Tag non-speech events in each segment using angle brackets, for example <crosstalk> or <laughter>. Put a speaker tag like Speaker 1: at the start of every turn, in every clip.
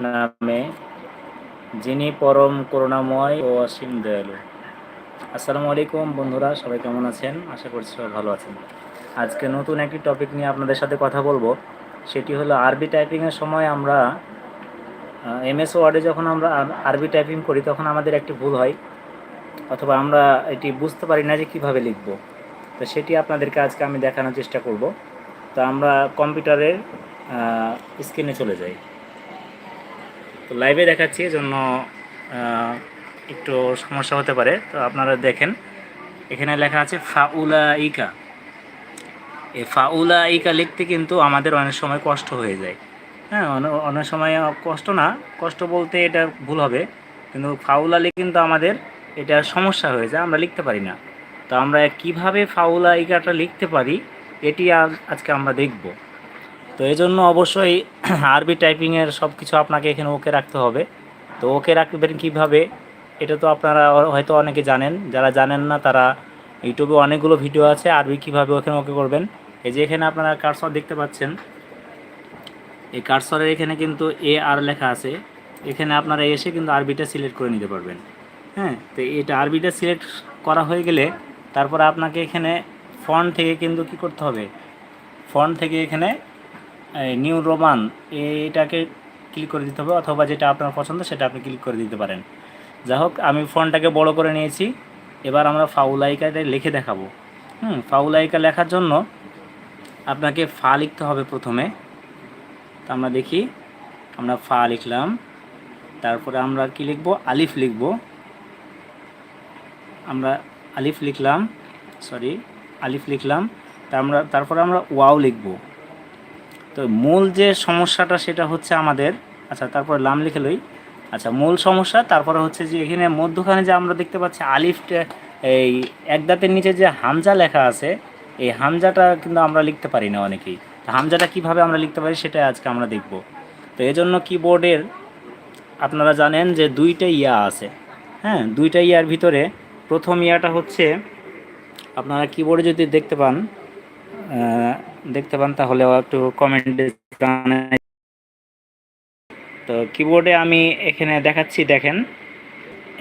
Speaker 1: নামে, যিনি পরম করুণাময় ও অসীম দয়ালু। আসসালামু আলাইকুম বন্ধুরা, সবাই কেমন আছেন? আশা করছি সবাই ভালো আছেন। আজকে নতুন একটি টপিক নিয়ে আপনাদের সাথে কথা বলব। সেটি হলো আরবি টাইপিংয়ের সময় আমরা এমএস ওয়ার্ডে যখন আমরা আর- আরবি টাইপিং করি, তখন আমাদের একটি ভুল হয়। অথবা আমরা এটি বুঝতে পারি না যে কীভাবে লিখব। তো সেটি আপনাদেরকে আজকে আমি দেখানোর চেষ্টা করব। তো আমরা কম্পিউটারের স্ক্রিনে চলে যাই। তো লাইভে দেখাচ্ছি এজন্য আহ, একটু সমস্যা হতে পারে। তো আপনারা দেখেন এখানে লেখা আছে ফাউলা ইকা এই ফাউলা ইকা লিখতে কিন্তু আমাদের অনেক সময় কষ্ট হয়ে যায়। হ্যাঁ অনে- অনেক সময় কষ্ট না কষ্ট বলতে এটা ভুল হবে কিন্তু ফাউলা ফাউলালি কিন্তু আমাদের এটা সমস্যা হয়ে যায় আমরা লিখতে পারি না। তো আমরা কীভাবে ফাউলা ইকাটা লিখতে পারি এটি আজ- আজকে আমরা দেখব। তো এই জন্য অবশ্যই <clears throat> আরবি টাইপিংয়ের সব কিছু আপনাকে এখানে ওকে রাখতে হবে। তো ওকে রাখবেন কীভাবে, এটা তো আপনারা হয়তো অনেকে জানেন। যারা জানেন না, তারা ইউটিউবে অনেকগুলো ভিডিও আছে, আরবি কীভাবে ওখানে ওকে করবেন। এই যে এখানে আপনারা কারসর দেখতে পাচ্ছেন। এই কারসরের এখানে কিন্তু এ আর লেখা আছে। এখানে আপনারা এসে কিন্তু আরবিটা সিলেক্ট করে নিতে পারবেন। হ্যাঁ তো এটা আরবিটা সিলেক্ট করা হয়ে গেলে তারপরে আপনাকে এখানে ফন্ট থেকে কিন্তু কি করতে হবে? ফন্ট থেকে এখানে নিউ রোমান, এটাকে ক্লিক করে দিতে হবে অথবা যেটা আপনার পছন্দ সেটা আপনি ক্লিক করে দিতে পারেন। যাই হোক, আমি ফন্টটাকে বড় করে নিয়েছি। এবার আমরা ফাউলাইকাটা লিখে দেখাবো। হুম ফাউলাইকা লেখার জন্য আপনাকে ফা লিখতে হবে প্রথমে। তো আমরা দেখি, আমরা ফা লিখলাম। তারপরে আমরা কি লিখব? আলিফ লিখব। আমরা আলিফ লিখলাম সরি আলিফ লিখলাম। তা আমরা, তারপরে আমরা ওয়াও লিখব। তো মূল যে সমস্যাটা সেটা হচ্ছে আমাদের। আচ্ছা তারপরে লাম লিখে লই। আচ্ছা মূল সমস্যা, তারপরে হচ্ছে যে এখানে মধ্যখানে যে আমরা দেখতে পাচ্ছি আলিফটা এই এক দাঁতের নিচে যে হামজা লেখা আছে, এই হামজাটা কিন্তু আমরা লিখতে পারি না অনেকেই। তো হামজাটা কীভাবে আমরা লিখতে পারি সেটা আজকে আমরা দেখব। তো এজন্য কিবোর্ডের আপনারা জানেন যে দুইটা ইয়া আছে। হ্যাঁ দুইটা ইয়ার ভিতরে প্রথম ইয়াটা হচ্ছে, আপনারা কিবোর্ডে যদি দেখতে পান দেখতে পান তাহলে একটু কমেন্টে তো কিবোর্ডে আমি এখানে দেখাচ্ছি, দেখেন।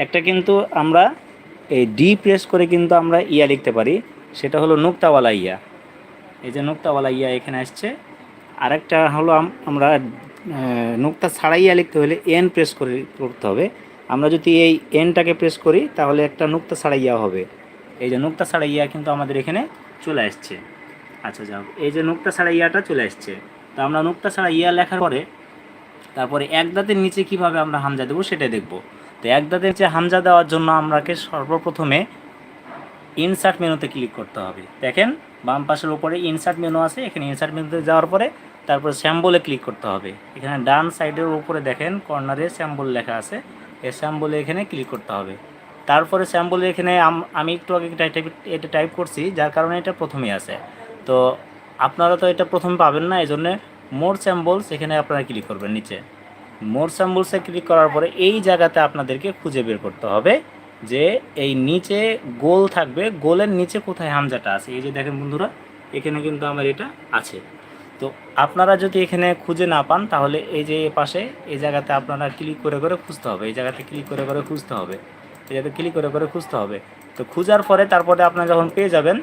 Speaker 1: একটা কিন্তু আমরা এই ডি প্রেস করে কিন্তু আমরা ইয়া লিখতে পারি, সেটা হলো নুক্তাওয়ালা ইয়া। এই যে নুক্তাওয়ালা ইয়া এখানে আসছে। আরেকটা হলো আমরা নুক্তা ছাড়াই ইয়া লিখতে হলে এন প্রেস করে করতে হবে। আমরা যদি এই এনটাকে প্রেস করি, তাহলে একটা নুক্তা ছাড়া ইয়া হবে। এই যে নুক্তা ছাড়া ইয়া কিন্তু আমাদের এখানে চলে আসছে। আচ্ছা যাও এই যে নুক্তা ছাড়া ইয়াটা চলে আসছে তো আমরা নুক্তা ছাড়া ইয়া লেখার পরে তারপরে এক দাঁতের নিচে কীভাবে আমরা হামজা দেবো সেটা দেখব। তো এক দাঁতের নিচে হামজা দেওয়ার জন্য আমরাকে সর্বপ্রথমে ইনসার্ট মেনুতে ক্লিক করতে হবে। দেখেন, বাম পাশের উপরে ইনসার্ট মেনু আছে। এখানে ইনসার্ট মেনুতে যাওয়ার পরে তারপরে স্যাম্বলে ক্লিক করতে হবে। এখানে ডান সাইডের উপরে দেখেন কর্নারে স্যাম্বল লেখা আছে। এই স্যাম্বলে এখানে ক্লিক করতে হবে। তারপরে স্যাম্বলে এখানে আমি একটু আগে এটা টাইপ করছি, যার কারণে এটা প্রথমেই আছে। তো আপনারা তো এটা প্রথমে পাবেন না এই জন্যে মোর স্যাম্বলস এখানে আপনারা ক্লিক করবেন নিচে। মোর স্যাম্বলসে ক্লিক করার পরে এই জায়গাতে আপনাদেরকে খুঁজে বের করতে হবে যে এই নিচে গোল থাকবে, গোলের নিচে কোথায় হামজাটা আছে। এই যে দেখেন বন্ধুরা, এখানে কিন্তু আমার এটা আছে। তো আপনারা যদি এখানে খুঁজে না পান, তাহলে এই যে পাশে এই জায়গাতে আপনারা ক্লিক করে করে খুঁজতে হবে। এই জায়গাতে ক্লিক করে করে খুঁজতে হবে। এই জায়গাতে ক্লিক করে করে খুঁজতে হবে। তো খুঁজার পরে তারপরে আপনারা যখন পেয়ে যাবেন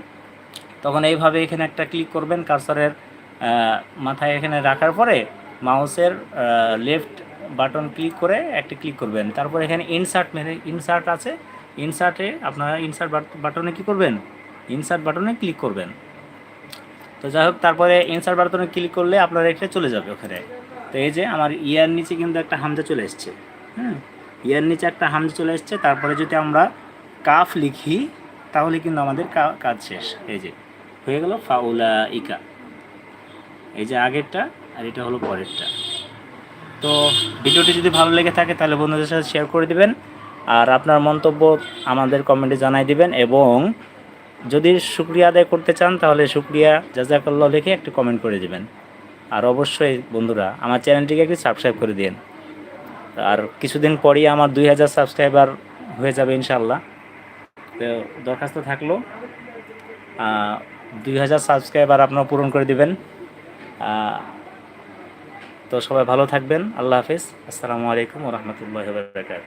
Speaker 1: তখন এইভাবে এখানে একটা ক্লিক করবেন কার্সারের মাথায় এখানে রাখার পরে মাউসের লেফট বাটন ক্লিক করে একটা ক্লিক করবেন। তারপর এখানে ইনসার্ট মেনে ইনসার্ট আছে। ইনসার্টে আপনারা ইনসার্ট বাটনে কি করবেন? ইনসার্ট বাটনে ক্লিক করবেন। তো যাই হোক, তারপরে ইনসার্ট বাটনে ক্লিক করলে আপনার এটা চলে যাবে ওখানে। তো এই যে আমার ইয়ার নিচে কিন্তু একটা হামজা চলে এসছে। হ্যাঁ ইয়ার নিচে একটা হামজা চলে এসছে। তারপরে যদি আমরা কাফ লিখি, তাহলে কিন্তু আমাদের কাজ শেষ। এই যে হয়ে গেল ফাউলা ইকা এই যে আগেরটা আর এটা হলো পরেরটা। তো ভিডিওটি যদি ভালো লেগে থাকে তাহলে বন্ধুদের সাথে শেয়ার করে দিবেন আর আপনার মন্তব্য আমাদের কমেন্টে জানাই দিবেন এবং যদি শুক্রিয়া আদায় করতে চান তাহলে শুক্রিয়া জাজাকাল্লাহ লিখে একটু কমেন্ট করে দিবেন। আর অবশ্যই বন্ধুরা আমার চ্যানেলটিকে একটু সাবস্ক্রাইব করে দিন আর কিছুদিন পরই আমার দুই হাজার সাবস্ক্রাইবার হয়ে যাবে ইনশাল্লাহ তো দরখাস্ত থাকল। দুই হাজার সাবস্ক্রাইবার আপনারা পূরণ করে দিবেন। তো সবাই ভালো থাকবেন। আল্লাহ হাফিজ। আসসালামু আলাইকুম রহমতুল্লাহ বারকাত